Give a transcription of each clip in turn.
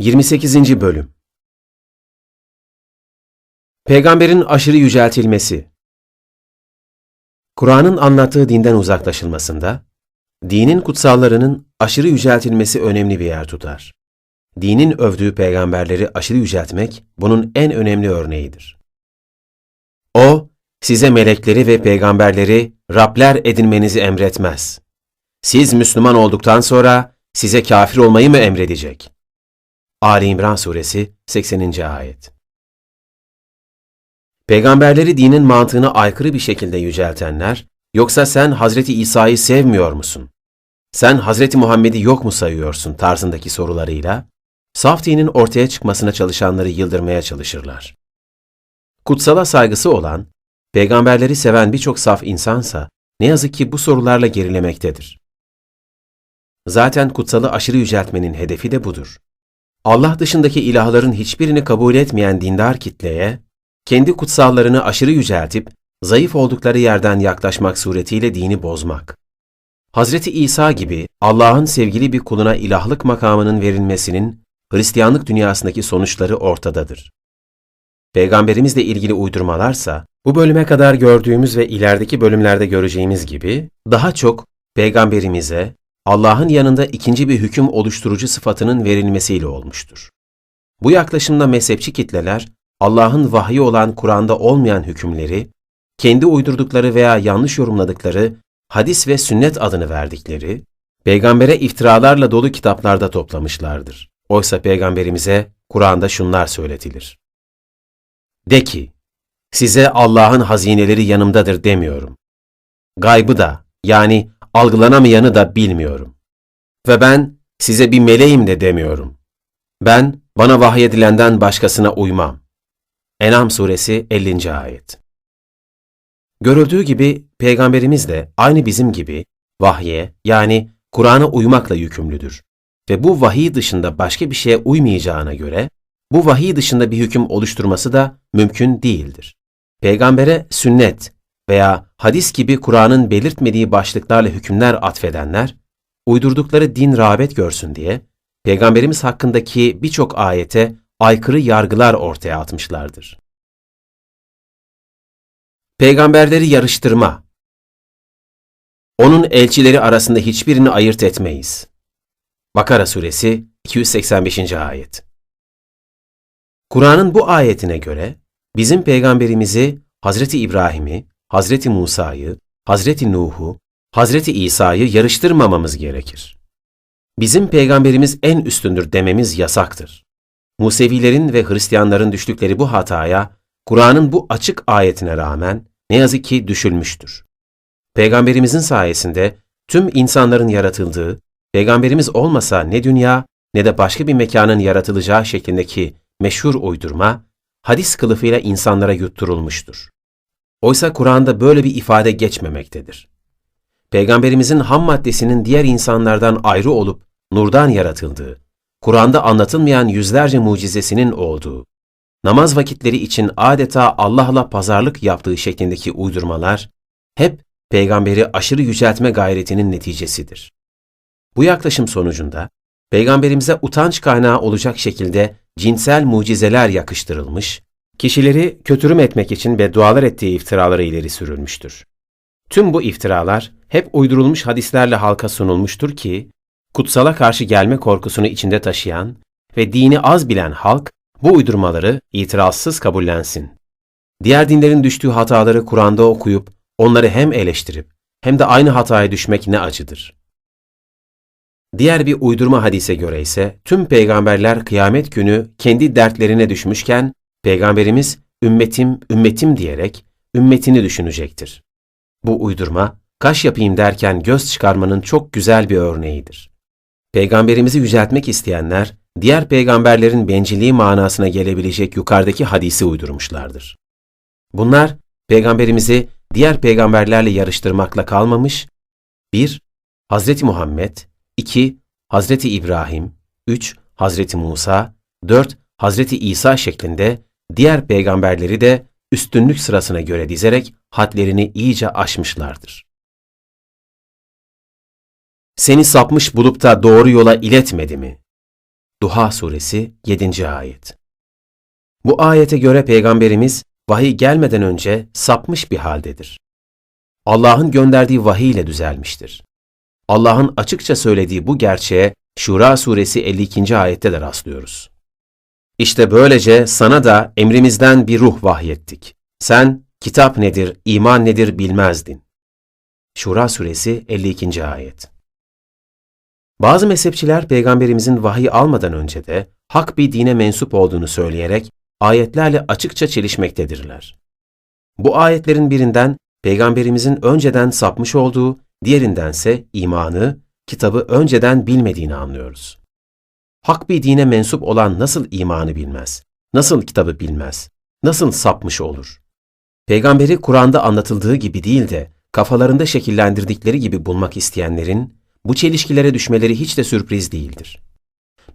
28. Bölüm Peygamberin aşırı yüceltilmesi Kur'an'ın anlattığı dinden uzaklaşılmasında, dinin kutsallarının aşırı yüceltilmesi önemli bir yer tutar. Dinin övdüğü peygamberleri aşırı yüceltmek bunun en önemli örneğidir. O, size melekleri ve peygamberleri Rabler edinmenizi emretmez. Siz Müslüman olduktan sonra size kafir olmayı mı emredecek? Ali İmran Suresi 80. Ayet Peygamberleri dinin mantığına aykırı bir şekilde yüceltenler, yoksa sen Hazreti İsa'yı sevmiyor musun? Sen Hazreti Muhammed'i yok mu sayıyorsun tarzındaki sorularıyla, saf dinin ortaya çıkmasına çalışanları yıldırmaya çalışırlar. Kutsala saygısı olan, peygamberleri seven birçok saf insansa, ne yazık ki bu sorularla gerilemektedir. Zaten kutsalı aşırı yüceltmenin hedefi de budur. Allah dışındaki ilahların hiçbirini kabul etmeyen dindar kitleye, kendi kutsallarını aşırı yüceltip, zayıf oldukları yerden yaklaşmak suretiyle dini bozmak. Hazreti İsa gibi Allah'ın sevgili bir kuluna ilahlık makamının verilmesinin Hristiyanlık dünyasındaki sonuçları ortadadır. Peygamberimizle ilgili uydurmalarsa, bu bölüme kadar gördüğümüz ve ilerideki bölümlerde göreceğimiz gibi, daha çok Peygamberimize, Allah'ın yanında ikinci bir hüküm oluşturucu sıfatının verilmesiyle olmuştur. Bu yaklaşımda mezhepçi kitleler, Allah'ın vahyi olan Kur'an'da olmayan hükümleri, kendi uydurdukları veya yanlış yorumladıkları hadis ve sünnet adını verdikleri, peygambere iftiralarla dolu kitaplarda toplamışlardır. Oysa peygamberimize Kur'an'da şunlar söyletilir. De ki, size Allah'ın hazineleri yanımdadır demiyorum. Gaybı da yani algılanamayanı da bilmiyorum. Ve ben size bir meleğim de demiyorum. Ben bana vahyedilenden başkasına uymam. Enam suresi 50. ayet. Görüldüğü gibi peygamberimiz de aynı bizim gibi vahye yani Kur'an'a uymakla yükümlüdür. Ve bu vahiy dışında başka bir şeye uymayacağına göre bu vahiy dışında bir hüküm oluşturması da mümkün değildir. Peygambere sünnet veya hadis gibi Kur'an'ın belirtmediği başlıklarla hükümler atfedenler, uydurdukları din rağbet görsün diye Peygamberimiz hakkındaki birçok ayete aykırı yargılar ortaya atmışlardır. Peygamberleri yarıştırma Onun elçileri arasında hiçbirini ayırt etmeyiz. Bakara suresi 285. ayet Kur'an'ın bu ayetine göre bizim peygamberimizi Hazreti İbrahim'i, Hazreti Musa'yı, Hazreti Nuh'u, Hazreti İsa'yı yarıştırmamamız gerekir. Bizim peygamberimiz en üstündür dememiz yasaktır. Musevilerin ve Hristiyanların düştükleri bu hataya, Kur'an'ın bu açık ayetine rağmen ne yazık ki düşülmüştür. Peygamberimizin sayesinde tüm insanların yaratıldığı, peygamberimiz olmasa ne dünya ne de başka bir mekanın yaratılacağı şeklindeki meşhur uydurma, hadis kılıfıyla insanlara yutturulmuştur. Oysa Kur'an'da böyle bir ifade geçmemektedir. Peygamberimizin ham maddesinin diğer insanlardan ayrı olup nurdan yaratıldığı, Kur'an'da anlatılmayan yüzlerce mucizesinin olduğu, namaz vakitleri için adeta Allah'la pazarlık yaptığı şeklindeki uydurmalar, hep peygamberi aşırı yüceltme gayretinin neticesidir. Bu yaklaşım sonucunda, peygamberimize utanç kaynağı olacak şekilde cinsel mucizeler yakıştırılmış, kişileri kötürüm etmek için beddualar ettiği iftiraları ileri sürülmüştür. Tüm bu iftiralar hep uydurulmuş hadislerle halka sunulmuştur ki, kutsala karşı gelme korkusunu içinde taşıyan ve dini az bilen halk bu uydurmaları itirazsız kabullensin. Diğer dinlerin düştüğü hataları Kur'an'da okuyup onları hem eleştirip hem de aynı hataya düşmek ne acıdır. Diğer bir uydurma hadise göre ise tüm peygamberler kıyamet günü kendi dertlerine düşmüşken peygamberimiz ümmetim ümmetim diyerek ümmetini düşünecektir. Bu uydurma kaş yapayım derken göz çıkarmanın çok güzel bir örneğidir. Peygamberimizi yüceltmek isteyenler, diğer peygamberlerin bencilliği manasına gelebilecek yukarıdaki hadisi uydurmuşlardır. Bunlar, peygamberimizi diğer peygamberlerle yarıştırmakla kalmamış, 1. Hazreti Muhammed, 2. Hazreti İbrahim, 3. Hazreti Musa, 4. Hazreti İsa şeklinde diğer peygamberleri de üstünlük sırasına göre dizerek hadlerini iyice aşmışlardır seni sapmış bulup da doğru yola iletmedi mi? Duha suresi 7. ayet. Bu ayete göre peygamberimiz vahiy gelmeden önce sapmış bir haldedir. Allah'ın gönderdiği vahiy ile düzelmiştir. Allah'ın açıkça söylediği bu gerçeğe Şura suresi 52. ayette de rastlıyoruz. İşte böylece sana da emrimizden bir ruh vahyettik. Sen kitap nedir, iman nedir bilmezdin. Şura suresi 52. ayet. Bazı mezhepçiler peygamberimizin vahiy almadan önce de hak bir dine mensup olduğunu söyleyerek ayetlerle açıkça çelişmektedirler. Bu ayetlerin birinden peygamberimizin önceden sapmış olduğu, diğerindense imanı, kitabı önceden bilmediğini anlıyoruz. Hak bir dine mensup olan nasıl imanı bilmez, nasıl kitabı bilmez, nasıl sapmış olur? Peygamberi Kur'an'da anlatıldığı gibi değil de kafalarında şekillendirdikleri gibi bulmak isteyenlerin bu çelişkilere düşmeleri hiç de sürpriz değildir.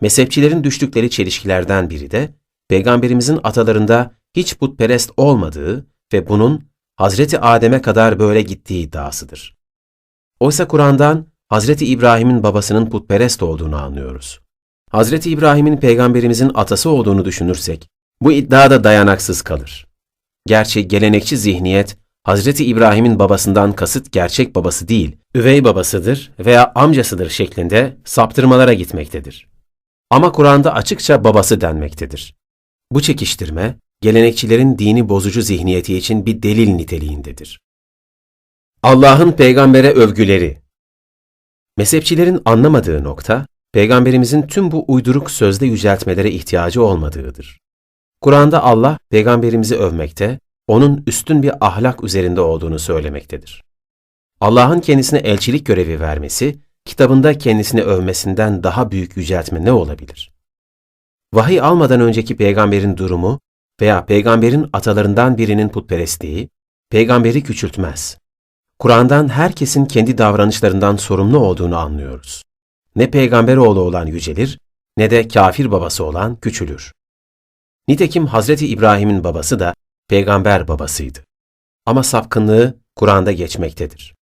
Mezhepçilerin düştükleri çelişkilerden biri de Peygamberimizin atalarında hiç putperest olmadığı ve bunun Hazreti Adem'e kadar böyle gittiği iddiasıdır. Oysa Kur'an'dan Hazreti İbrahim'in babasının putperest olduğunu anlıyoruz. Hazreti İbrahim'in peygamberimizin atası olduğunu düşünürsek, bu iddia da dayanaksız kalır. Gerçi gelenekçi zihniyet, Hazreti İbrahim'in babasından kasıt gerçek babası değil, üvey babasıdır veya amcasıdır şeklinde saptırmalara gitmektedir. Ama Kur'an'da açıkça babası denmektedir. Bu çekiştirme, gelenekçilerin dini bozucu zihniyeti için bir delil niteliğindedir. Allah'ın peygambere övgüleri Mezhepçilerin anlamadığı nokta, peygamberimizin tüm bu uyduruk sözde yüceltmelere ihtiyacı olmadığıdır. Kur'an'da Allah peygamberimizi övmekte, onun üstün bir ahlak üzerinde olduğunu söylemektedir. Allah'ın kendisine elçilik görevi vermesi, kitabında kendisini övmesinden daha büyük yüceltme ne olabilir? Vahiy almadan önceki peygamberin durumu veya peygamberin atalarından birinin putperestliği, peygamberi küçültmez. Kur'an'dan herkesin kendi davranışlarından sorumlu olduğunu anlıyoruz. Ne peygamber oğlu olan yücelir, ne de kafir babası olan küçülür. Nitekim Hazreti İbrahim'in babası da peygamber babasıydı. Ama sapkınlığı Kur'an'da geçmektedir.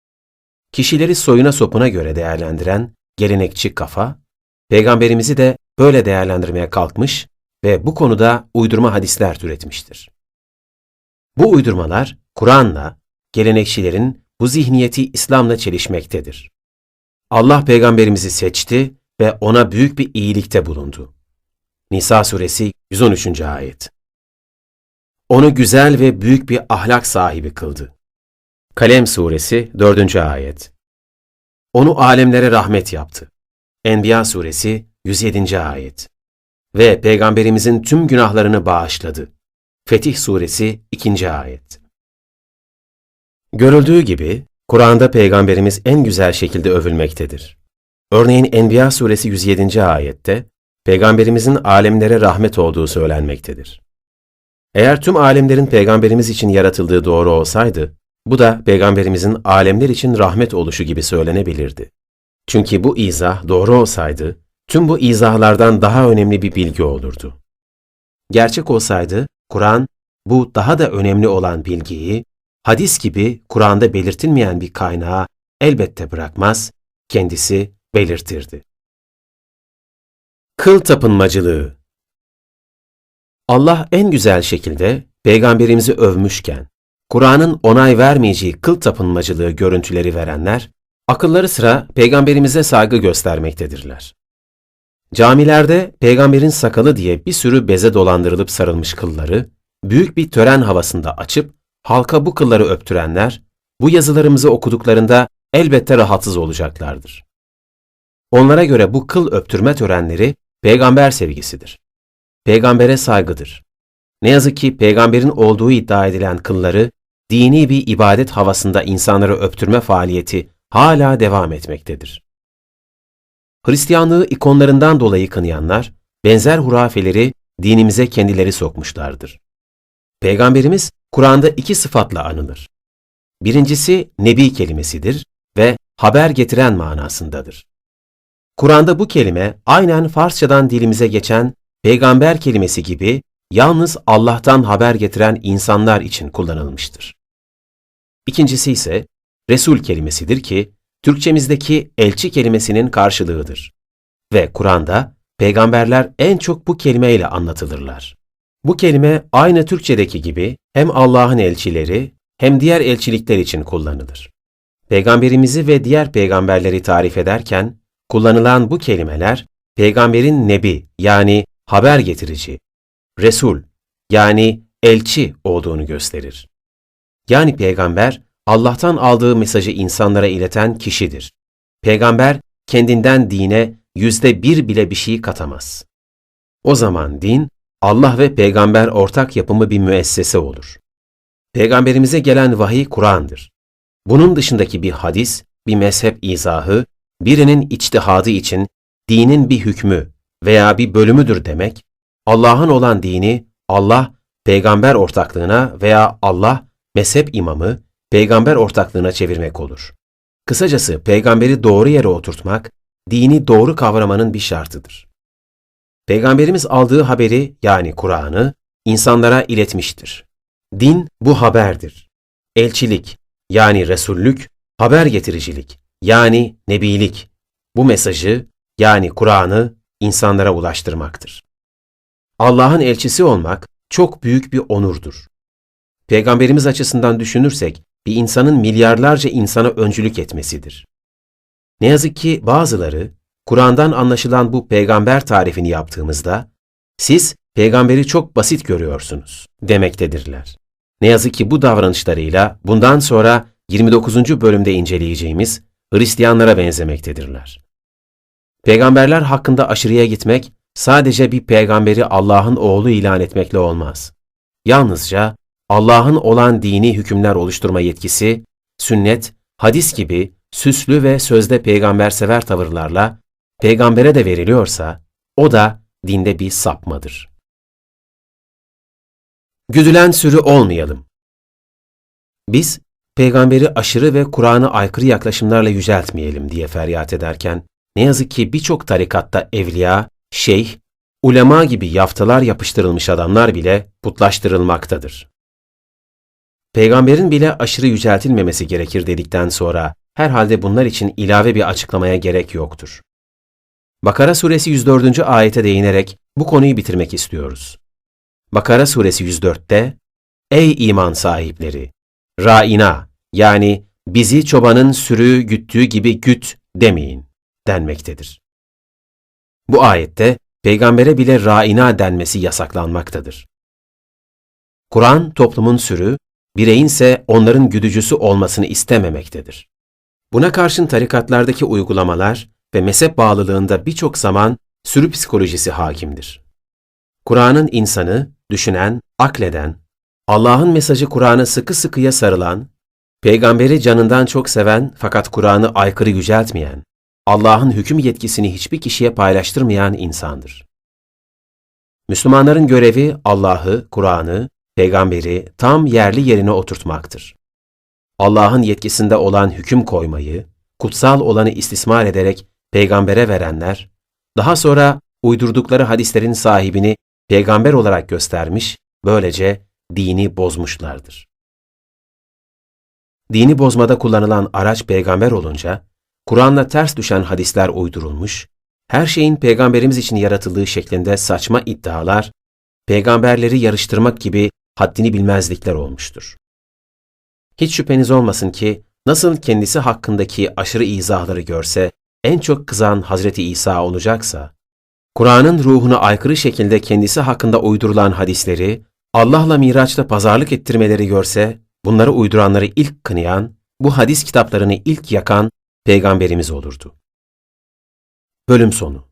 Kişileri soyuna sopuna göre değerlendiren gelenekçi kafa, peygamberimizi de böyle değerlendirmeye kalkmış ve bu konuda uydurma hadisler türetmiştir. Bu uydurmalar Kur'an'la, gelenekçilerin bu zihniyeti İslam'la çelişmektedir. Allah peygamberimizi seçti ve ona büyük bir iyilikte bulundu. Nisa suresi 113. ayet. Onu güzel ve büyük bir ahlak sahibi kıldı. Kalem suresi 4. ayet. Onu alemlere rahmet yaptı. Enbiya suresi 107. ayet. Ve peygamberimizin tüm günahlarını bağışladı. Fetih suresi 2. ayet. Görüldüğü gibi Kur'an'da peygamberimiz en güzel şekilde övülmektedir. Örneğin Enbiya suresi 107. ayette peygamberimizin alemlere rahmet olduğu söylenmektedir. Eğer tüm alemlerin peygamberimiz için yaratıldığı doğru olsaydı, bu da peygamberimizin alemler için rahmet oluşu gibi söylenebilirdi. Çünkü bu izah doğru olsaydı, tüm bu izahlardan daha önemli bir bilgi olurdu. Gerçek olsaydı, Kur'an bu daha da önemli olan bilgiyi, hadis gibi Kur'an'da belirtilmeyen bir kaynağa elbette bırakmaz, kendisi belirtirdi. Kıl tapınmacılığı Allah en güzel şekilde peygamberimizi övmüşken, Kur'an'ın onay vermeyeceği kıl tapınmacılığı görüntüleri verenler, akılları sıra peygamberimize saygı göstermektedirler. Camilerde peygamberin sakalı diye bir sürü beze dolandırılıp sarılmış kılları, büyük bir tören havasında açıp halka bu kılları öptürenler, bu yazılarımızı okuduklarında elbette rahatsız olacaklardır. Onlara göre bu kıl öptürme törenleri peygamber sevgisidir. Peygambere saygıdır. Ne yazık ki peygamberin olduğu iddia edilen kılları dini bir ibadet havasında insanları öptürme faaliyeti hala devam etmektedir. Hristiyanlığı ikonlarından dolayı kınayanlar, benzer hurafeleri dinimize kendileri sokmuşlardır. Peygamberimiz Kur'an'da iki sıfatla anılır. Birincisi nebi kelimesidir ve haber getiren manasındadır. Kur'an'da bu kelime aynen Farsçadan dilimize geçen peygamber kelimesi gibi yalnız Allah'tan haber getiren insanlar için kullanılmıştır. İkincisi ise Resul kelimesidir ki Türkçemizdeki elçi kelimesinin karşılığıdır. Ve Kur'an'da peygamberler en çok bu kelimeyle anlatılırlar. Bu kelime aynı Türkçedeki gibi hem Allah'ın elçileri hem diğer elçilikler için kullanılır. Peygamberimizi ve diğer peygamberleri tarif ederken kullanılan bu kelimeler peygamberin nebi yani haber getirici, resul yani elçi olduğunu gösterir. Yani peygamber Allah'tan aldığı mesajı insanlara ileten kişidir. Peygamber kendinden dine yüzde bir bile bir şey katamaz. O zaman din, Allah ve peygamber ortak yapımı bir müessese olur. Peygamberimize gelen vahiy Kur'an'dır. Bunun dışındaki bir hadis, bir mezhep izahı, birinin içtihadı için dinin bir hükmü veya bir bölümüdür demek, Allah'ın olan dini Allah peygamber ortaklığına veya Allah mezhep imamı peygamber ortaklığına çevirmek olur. Kısacası peygamberi doğru yere oturtmak, dini doğru kavramanın bir şartıdır. Peygamberimiz aldığı haberi yani Kur'an'ı insanlara iletmiştir. Din bu haberdir. Elçilik yani Resullük, haber getiricilik yani Nebilik bu mesajı yani Kur'an'ı insanlara ulaştırmaktır. Allah'ın elçisi olmak çok büyük bir onurdur. Peygamberimiz açısından düşünürsek bir insanın milyarlarca insana öncülük etmesidir. Ne yazık ki bazıları Kur'an'dan anlaşılan bu peygamber tarifini yaptığımızda siz peygamberi çok basit görüyorsunuz demektedirler. Ne yazık ki bu davranışlarıyla bundan sonra 29. bölümde inceleyeceğimiz Hristiyanlara benzemektedirler. Peygamberler hakkında aşırıya gitmek sadece bir peygamberi Allah'ın oğlu ilan etmekle olmaz. Yalnızca Allah'ın olan dini hükümler oluşturma yetkisi, sünnet, hadis gibi süslü ve sözde peygambersever tavırlarla peygambere de veriliyorsa, o da dinde bir sapmadır. Güdülen sürü olmayalım. Biz, peygamberi aşırı ve Kur'an'a aykırı yaklaşımlarla yüceltmeyelim diye feryat ederken, ne yazık ki birçok tarikatta evliya, şeyh, ulema gibi yaftalar yapıştırılmış adamlar bile putlaştırılmaktadır. Peygamberin bile aşırı yüceltilmemesi gerekir dedikten sonra herhalde bunlar için ilave bir açıklamaya gerek yoktur. Bakara suresi 104. ayete değinerek bu konuyu bitirmek istiyoruz. Bakara suresi 104'te Ey iman sahipleri! Ra'ina yani bizi çobanın sürüyü güttüğü gibi güt demeyin denmektedir. Bu ayette peygambere bile ra'ina denmesi yasaklanmaktadır. Kur'an toplumun sürü, bireyin ise onların güdücüsü olmasını istememektedir. Buna karşın tarikatlardaki uygulamalar ve mezhep bağlılığında birçok zaman sürü psikolojisi hakimdir. Kur'an'ın insanı, düşünen, akleden, Allah'ın mesajı Kur'an'ı sıkı sıkıya sarılan, peygamberi canından çok seven fakat Kur'an'ı aykırı yüceltmeyen, Allah'ın hüküm yetkisini hiçbir kişiye paylaştırmayan insandır. Müslümanların görevi Allah'ı, Kur'an'ı, peygamberi tam yerli yerine oturtmaktır. Allah'ın yetkisinde olan hüküm koymayı, kutsal olanı istismar ederek peygambere verenler, daha sonra uydurdukları hadislerin sahibini peygamber olarak göstermiş, böylece dini bozmuşlardır. Dini bozmada kullanılan araç peygamber olunca, Kur'an'la ters düşen hadisler uydurulmuş, her şeyin peygamberimiz için yaratıldığı şeklinde saçma iddialar, peygamberleri yarıştırmak gibi haddini bilmezlikler olmuştur. Hiç şüpheniz olmasın ki nasıl kendisi hakkındaki aşırı izahları görse en çok kızan Hazreti İsa olacaksa, Kur'an'ın ruhuna aykırı şekilde kendisi hakkında uydurulan hadisleri, Allah'la Miraç'ta pazarlık ettirmeleri görse, bunları uyduranları ilk kınayan, bu hadis kitaplarını ilk yakan Peygamberimiz olurdu. Bölüm sonu